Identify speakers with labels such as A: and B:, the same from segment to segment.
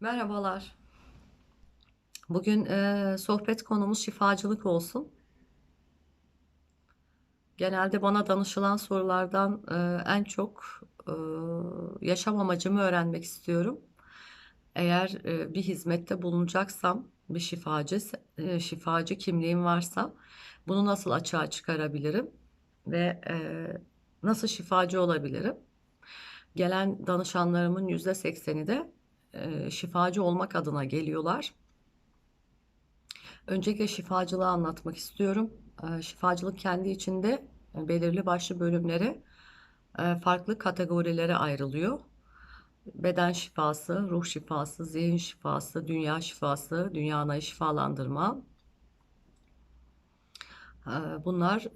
A: Merhabalar. Bugün eee, sohbet konumuz şifacılık olsun. Genelde bana danışılan sorulardan eee, en çok eee, yaşam amacımı öğrenmek istiyorum. Eğer eee, bir hizmette bulunacaksam, bir şifacı, eee, şifacı kimliğim varsa bunu nasıl açığa çıkarabilirim ve eee, nasıl şifacı olabilirim? Gelen danışanlarımın %80'i de şifacı olmak adına geliyorlar. Öncelikle şifacılığı anlatmak istiyorum. Şifacılık kendi içinde belirli başlı bölümlere, farklı kategorilere ayrılıyor. Beden şifası, ruh şifası, zihin şifası, dünya şifası, dünyanayı şifalandırma. Eee, bunlar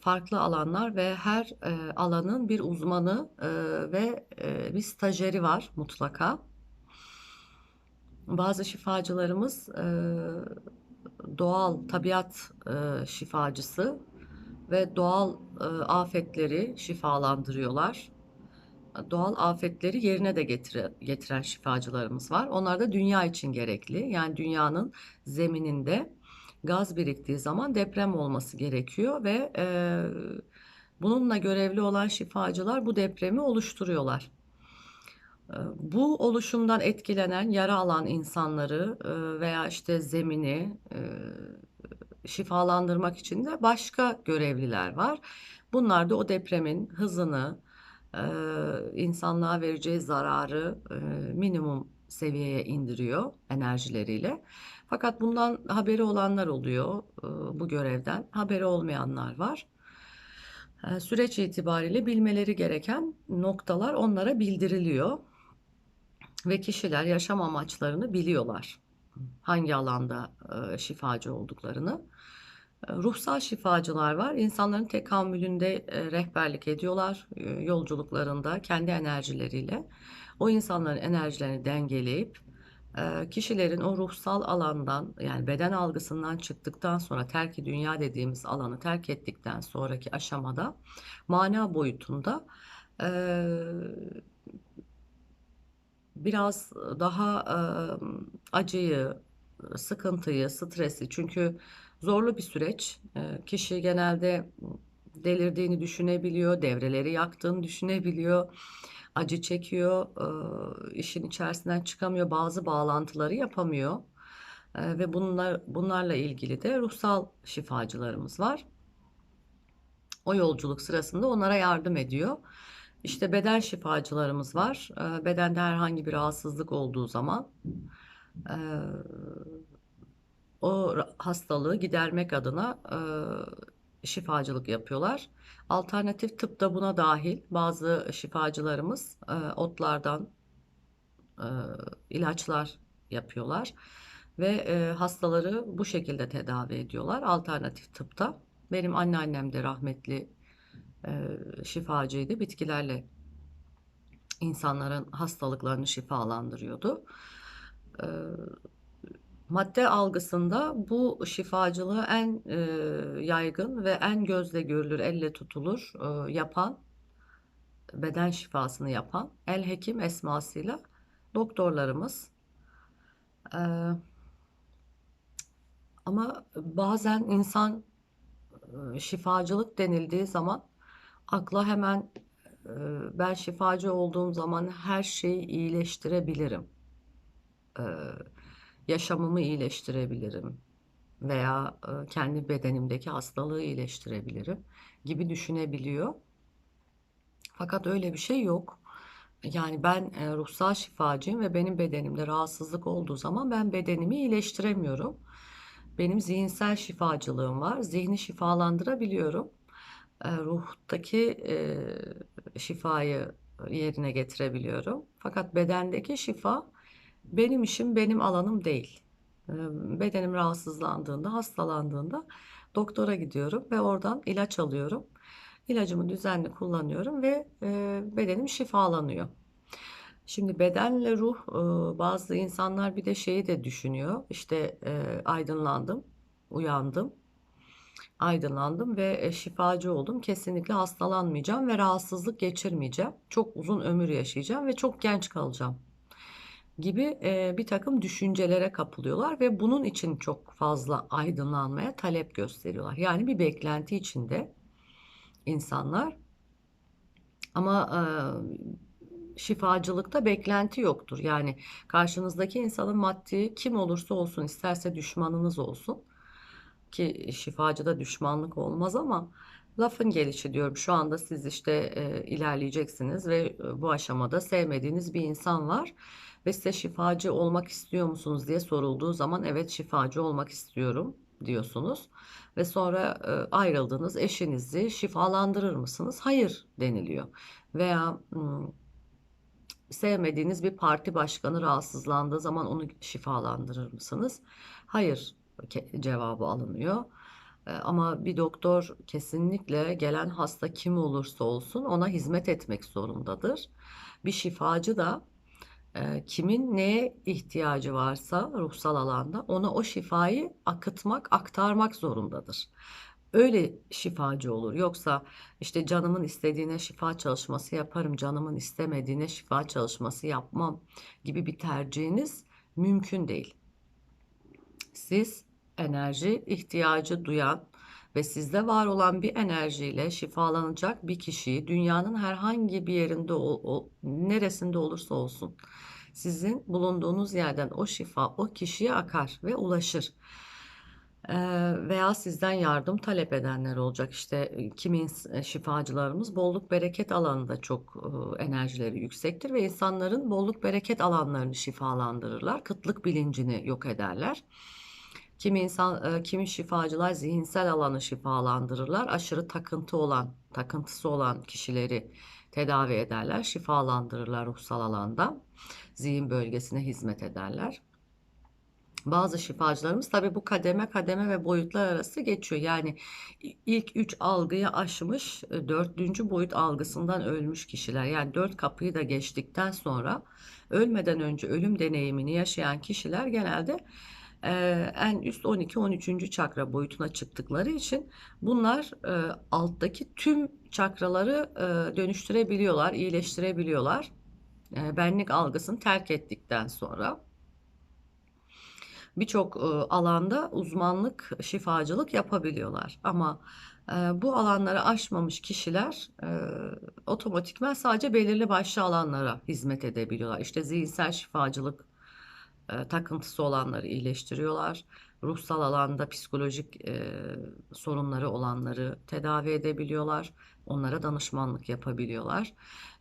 A: farklı alanlar ve her alanın bir uzmanı ve bir stajyeri var mutlaka. Bazı şifacılarımız eee, doğal tabiat eee, şifacısı ve doğal eee, afetleri şifalandırıyorlar. Doğal afetleri yerine de getire, getiren şifacılarımız var. Onlar da dünya için gerekli. Yani dünyanın zemininde gaz biriktiği zaman deprem olması gerekiyor ve eee, bununla görevli olan şifacılar bu depremi oluşturuyorlar. Bu oluşumdan etkilenen, yara alan insanları veya işte zemini şifalandırmak için de başka görevliler var. Bunlar da o depremin hızını, insanlığa vereceği zararı minimum seviyeye indiriyor enerjileriyle. Fakat bundan haberi olanlar oluyor bu görevden, haberi olmayanlar var. Süreç itibariyle bilmeleri gereken noktalar onlara bildiriliyor ve kişiler yaşam amaçlarını biliyorlar. Hangi alanda eee, şifacı olduklarını. Eee, Ruhsal şifacılar var. İnsanların tekamülünde eee, rehberlik ediyorlar. Eee, Yolculuklarında kendi enerjileriyle o insanların enerjilerini dengeleyip eee, kişilerin o ruhsal alandan yani beden algısından çıktıktan sonra terki dünya dediğimiz alanı terk ettikten sonraki aşamada mana boyutunda eee, biraz daha eee, acıyı, sıkıntıyı, stresi çünkü zorlu bir süreç. Eee, Kişi genelde delirdiğini düşünebiliyor, devreleri yaktığını düşünebiliyor, acı çekiyor, eee, işin içerisinden çıkamıyor, bazı bağlantıları yapamıyor. Eee, ve bunlar bunlarla ilgili de ruhsal şifacılarımız var. O yolculuk sırasında onlara yardım ediyor. İşte beden şifacılarımız var. Eee, bedende herhangi bir rahatsızlık olduğu zaman eee, o hastalığı gidermek adına eee, şifacılık yapıyorlar. Alternatif tıp da buna dahil. Bazı şifacılarımız eee, otlardan ilaçlar yapıyorlar ve hastaları bu şekilde tedavi ediyorlar. Alternatif tıpta. Benim anneannem de rahmetli şifacıydı. Bitkilerle insanların hastalıklarını şifalandırıyordu. Eee, madde algısında bu şifacılığı en eee, yaygın ve en gözle görülür, elle tutulur yapan, beden şifasını yapan el hekim esmasıyla doktorlarımız. Ama bazen insan şifacılık denildiği zaman akla hemen ben şifacı olduğum zaman her şeyi iyileştirebilirim. Yaşamımı iyileştirebilirim veya kendi bedenimdeki hastalığı iyileştirebilirim gibi düşünebiliyor. Fakat öyle bir şey yok. Yani ben ruhsal şifacıyım ve benim bedenimde rahatsızlık olduğu zaman ben bedenimi iyileştiremiyorum. Benim zihinsel şifacılığım var. Zihni şifalandırabiliyorum. Ruhtaki şifayı yerine getirebiliyorum. Fakat bedendeki şifa benim işim, benim alanım değil. Bedenim rahatsızlandığında, hastalandığında doktora gidiyorum ve oradan ilaç alıyorum. İlacımı düzenli kullanıyorum ve bedenim şifalanıyor. Şimdi bedenle ruh bazı insanlar bir de şeyi de düşünüyor. İşte aydınlandım, uyandım, aydınlandım ve e, şifacı oldum. Kesinlikle hastalanmayacağım ve rahatsızlık geçirmeyeceğim. Çok uzun ömür yaşayacağım ve çok genç kalacağım. gibi e, bir takım düşüncelere kapılıyorlar ve bunun için çok fazla aydınlanmaya talep gösteriyorlar. Yani bir beklenti içinde insanlar ama e, şifacılıkta beklenti yoktur. Yani karşınızdaki insanın maddi kim olursa olsun isterse düşmanınız olsun ki şifacıda düşmanlık olmaz ama lafın gelişi diyorum. Şu anda siz işte e, ilerleyeceksiniz ve e, bu aşamada sevmediğiniz bir insan var ve size şifacı olmak istiyor musunuz diye sorulduğu zaman evet şifacı olmak istiyorum diyorsunuz ve sonra e, ayrıldığınız eşinizi şifalandırır mısınız? Hayır deniliyor. Veya sevmediğiniz bir parti başkanı rahatsızlandığı zaman onu şifalandırır mısınız? Hayır cevabı alınıyor. Ama bir doktor kesinlikle gelen hasta kim olursa olsun ona hizmet etmek zorundadır. Bir şifacı da kimin neye ihtiyacı varsa ruhsal alanda ona o şifayı akıtmak, aktarmak zorundadır. Öyle şifacı olur. Yoksa işte canımın istediğine şifa çalışması yaparım, canımın istemediğine şifa çalışması yapmam gibi bir tercihiniz mümkün değil. Siz enerji ihtiyacı duyan ve sizde var olan bir enerjiyle şifalanacak bir kişiyi dünyanın herhangi bir yerinde o, o neresinde olursa olsun sizin bulunduğunuz yerden o şifa o kişiye akar ve ulaşır. Veya sizden yardım talep edenler olacak. İşte kimin şifacılarımız bolluk bereket alanında çok e, enerjileri yüksektir ve insanların bolluk bereket alanlarını şifalandırırlar. Kıtlık bilincini yok ederler. Kimi insan, e, kimi şifacılar zihinsel alanı şifalandırırlar. Aşırı takıntı olan, takıntısı olan kişileri tedavi ederler, şifalandırırlar ruhsal alanda. Zihin bölgesine hizmet ederler. Bazı şifacılarımız tabi bu kademe kademe ve boyutlar arası geçiyor. Yani ilk üç algıyı aşmış, e, dördüncü boyut algısından ölmüş kişiler. Yani dört kapıyı da geçtikten sonra ölmeden önce ölüm deneyimini yaşayan kişiler genelde en üst 12-13. çakra boyutuna çıktıkları için bunlar alttaki tüm çakraları dönüştürebiliyorlar, iyileştirebiliyorlar. benlik algısını terk ettikten sonra birçok alanda uzmanlık, şifacılık yapabiliyorlar. Ama bu alanları aşmamış kişiler otomatikman sadece belirli başlı alanlara hizmet edebiliyorlar. İşte zihinsel şifacılık e, takıntısı olanları iyileştiriyorlar. Ruhsal alanda psikolojik e, sorunları olanları tedavi edebiliyorlar. Onlara danışmanlık yapabiliyorlar.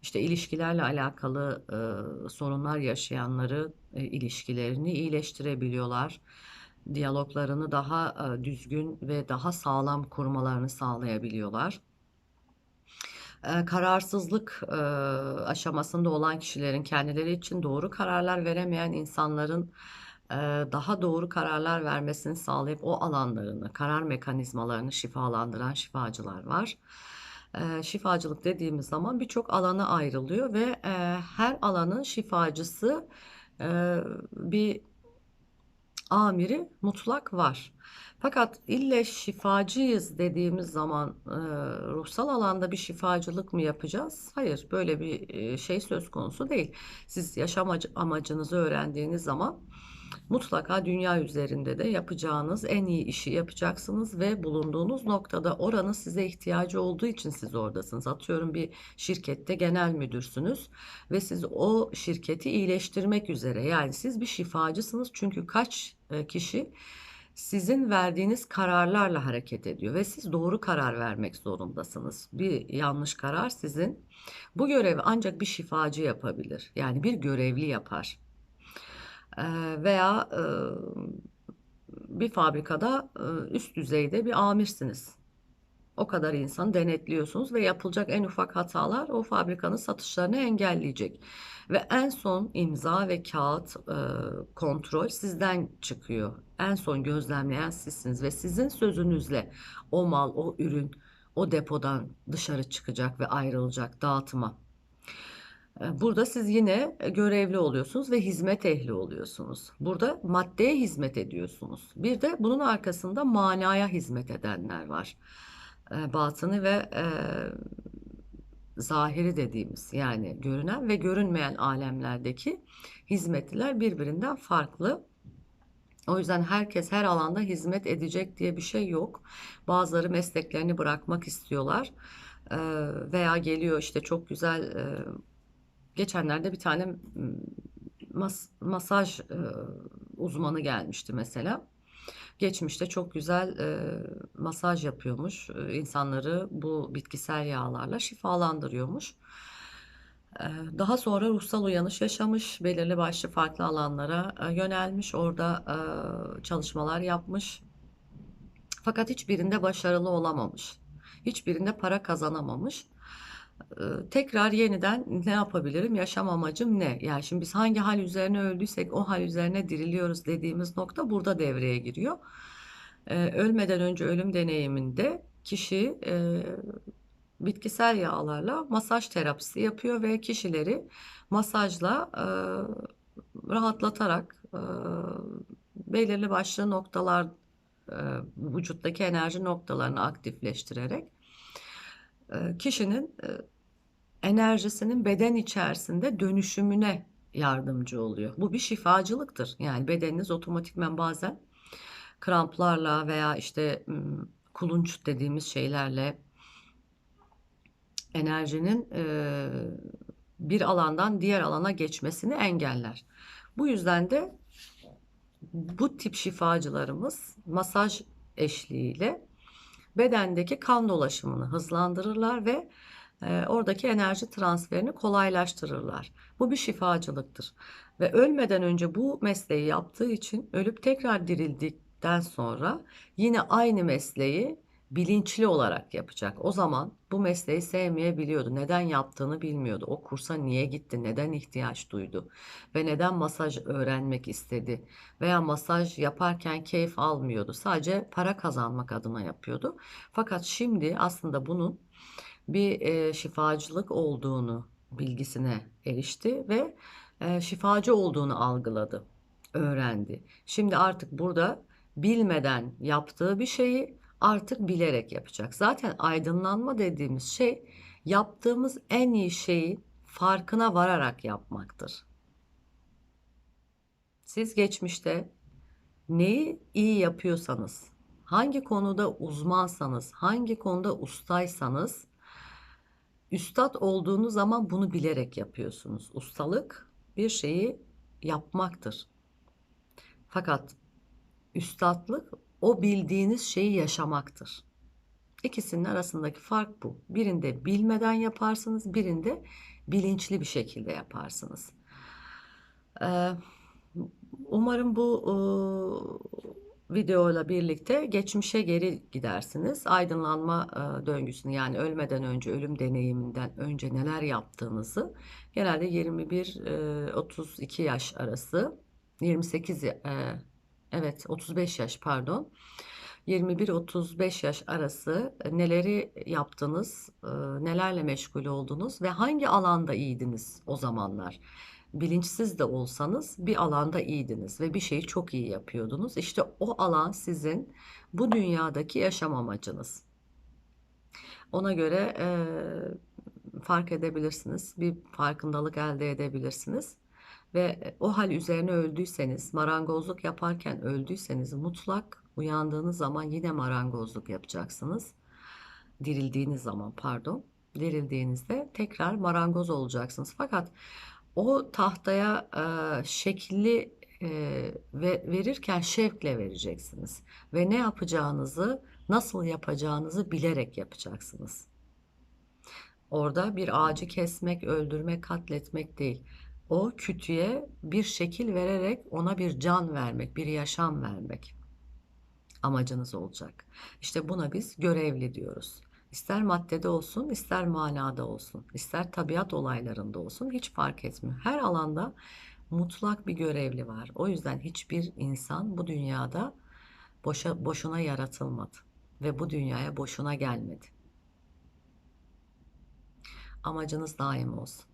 A: İşte ilişkilerle alakalı e, sorunlar yaşayanları e, ilişkilerini iyileştirebiliyorlar. Diyaloglarını daha e, düzgün ve daha sağlam kurmalarını sağlayabiliyorlar kararsızlık aşamasında olan kişilerin kendileri için doğru kararlar veremeyen insanların daha doğru kararlar vermesini sağlayıp o alanlarını, karar mekanizmalarını şifalandıran şifacılar var. Şifacılık dediğimiz zaman birçok alana ayrılıyor ve her alanın şifacısı bir amiri mutlak var. Fakat ille şifacıyız dediğimiz zaman e, ruhsal alanda bir şifacılık mı yapacağız? Hayır, böyle bir e, şey söz konusu değil. Siz yaşam amacınızı öğrendiğiniz zaman mutlaka dünya üzerinde de yapacağınız en iyi işi yapacaksınız ve bulunduğunuz noktada oranın size ihtiyacı olduğu için siz oradasınız. Atıyorum bir şirkette genel müdürsünüz ve siz o şirketi iyileştirmek üzere yani siz bir şifacısınız çünkü kaç e, kişi sizin verdiğiniz kararlarla hareket ediyor ve siz doğru karar vermek zorundasınız. Bir yanlış karar sizin bu görevi ancak bir şifacı yapabilir. Yani bir görevli yapar. Ee, veya e, bir fabrikada e, üst düzeyde bir amirsiniz. O kadar insan denetliyorsunuz ve yapılacak en ufak hatalar o fabrikanın satışlarını engelleyecek. Ve en son imza ve kağıt e, kontrol sizden çıkıyor. En son gözlemleyen sizsiniz ve sizin sözünüzle o mal, o ürün o depodan dışarı çıkacak ve ayrılacak dağıtıma. E, burada siz yine görevli oluyorsunuz ve hizmet ehli oluyorsunuz. Burada maddeye hizmet ediyorsunuz. Bir de bunun arkasında manaya hizmet edenler var. E, batını ve e, zahiri dediğimiz yani görünen ve görünmeyen alemlerdeki hizmetliler birbirinden farklı. O yüzden herkes her alanda hizmet edecek diye bir şey yok. Bazıları mesleklerini bırakmak istiyorlar. Ee, veya geliyor işte çok güzel e, geçenlerde bir tane mas masaj e, uzmanı gelmişti mesela. Geçmişte çok güzel e, masaj yapıyormuş. E, insanları bu bitkisel yağlarla şifalandırıyormuş. Daha sonra ruhsal uyanış yaşamış, belirli başlı farklı alanlara yönelmiş, orada çalışmalar yapmış. Fakat hiçbirinde başarılı olamamış. Hiçbirinde para kazanamamış. Tekrar yeniden ne yapabilirim? Yaşam amacım ne? Yani şimdi biz hangi hal üzerine öldüysek o hal üzerine diriliyoruz dediğimiz nokta burada devreye giriyor. Ölmeden önce ölüm deneyiminde kişi bitkisel yağlarla masaj terapisi yapıyor ve kişileri masajla rahatlatarak belirli başlı noktalar vücuttaki enerji noktalarını aktifleştirerek kişinin enerjisinin beden içerisinde dönüşümüne yardımcı oluyor. Bu bir şifacılıktır. Yani bedeniniz otomatikmen bazen kramplarla veya işte kulunç dediğimiz şeylerle enerjinin bir alandan diğer alana geçmesini engeller. Bu yüzden de bu tip şifacılarımız masaj eşliğiyle bedendeki kan dolaşımını hızlandırırlar ve oradaki enerji transferini kolaylaştırırlar. Bu bir şifacılıktır. Ve ölmeden önce bu mesleği yaptığı için ölüp tekrar dirildikten sonra yine aynı mesleği bilinçli olarak yapacak. O zaman bu mesleği sevmeyebiliyordu. Neden yaptığını bilmiyordu. O kursa niye gitti? Neden ihtiyaç duydu? Ve neden masaj öğrenmek istedi? Veya masaj yaparken keyif almıyordu. Sadece para kazanmak adına yapıyordu. Fakat şimdi aslında bunun bir e, şifacılık olduğunu bilgisine erişti ve e, şifacı olduğunu algıladı, öğrendi. Şimdi artık burada bilmeden yaptığı bir şeyi artık bilerek yapacak. Zaten aydınlanma dediğimiz şey yaptığımız en iyi şeyi farkına vararak yapmaktır. Siz geçmişte neyi iyi yapıyorsanız, hangi konuda uzmansanız, hangi konuda ustaysanız, üstad olduğunuz zaman bunu bilerek yapıyorsunuz. Ustalık bir şeyi yapmaktır. Fakat üstadlık o bildiğiniz şeyi yaşamaktır. İkisinin arasındaki fark bu. Birinde bilmeden yaparsınız, birinde bilinçli bir şekilde yaparsınız. Ee, umarım bu e, videoyla birlikte geçmişe geri gidersiniz. Aydınlanma e, döngüsünü yani ölmeden önce, ölüm deneyiminden önce neler yaptığınızı genelde 21-32 e, yaş arası 28 evet 35 yaş pardon 21-35 yaş arası e, neleri yaptınız, e, nelerle meşgul oldunuz ve hangi alanda iyiydiniz o zamanlar? Bilinçsiz de olsanız bir alanda iyiydiniz ve bir şeyi çok iyi yapıyordunuz. İşte o alan sizin bu dünyadaki yaşam amacınız. Ona göre e, fark edebilirsiniz, bir farkındalık elde edebilirsiniz ve o hal üzerine öldüyseniz, marangozluk yaparken öldüyseniz mutlak uyandığınız zaman yine marangozluk yapacaksınız. Dirildiğiniz zaman pardon. Dirildiğinizde tekrar marangoz olacaksınız. Fakat o tahtaya e, şekli e, ve verirken şevkle vereceksiniz. Ve ne yapacağınızı, nasıl yapacağınızı bilerek yapacaksınız. Orada bir ağacı kesmek, öldürmek, katletmek değil o kütüye bir şekil vererek ona bir can vermek, bir yaşam vermek amacınız olacak. İşte buna biz görevli diyoruz. İster maddede olsun, ister manada olsun, ister tabiat olaylarında olsun hiç fark etmiyor. Her alanda mutlak bir görevli var. O yüzden hiçbir insan bu dünyada boşa, boşuna yaratılmadı ve bu dünyaya boşuna gelmedi. Amacınız daim olsun.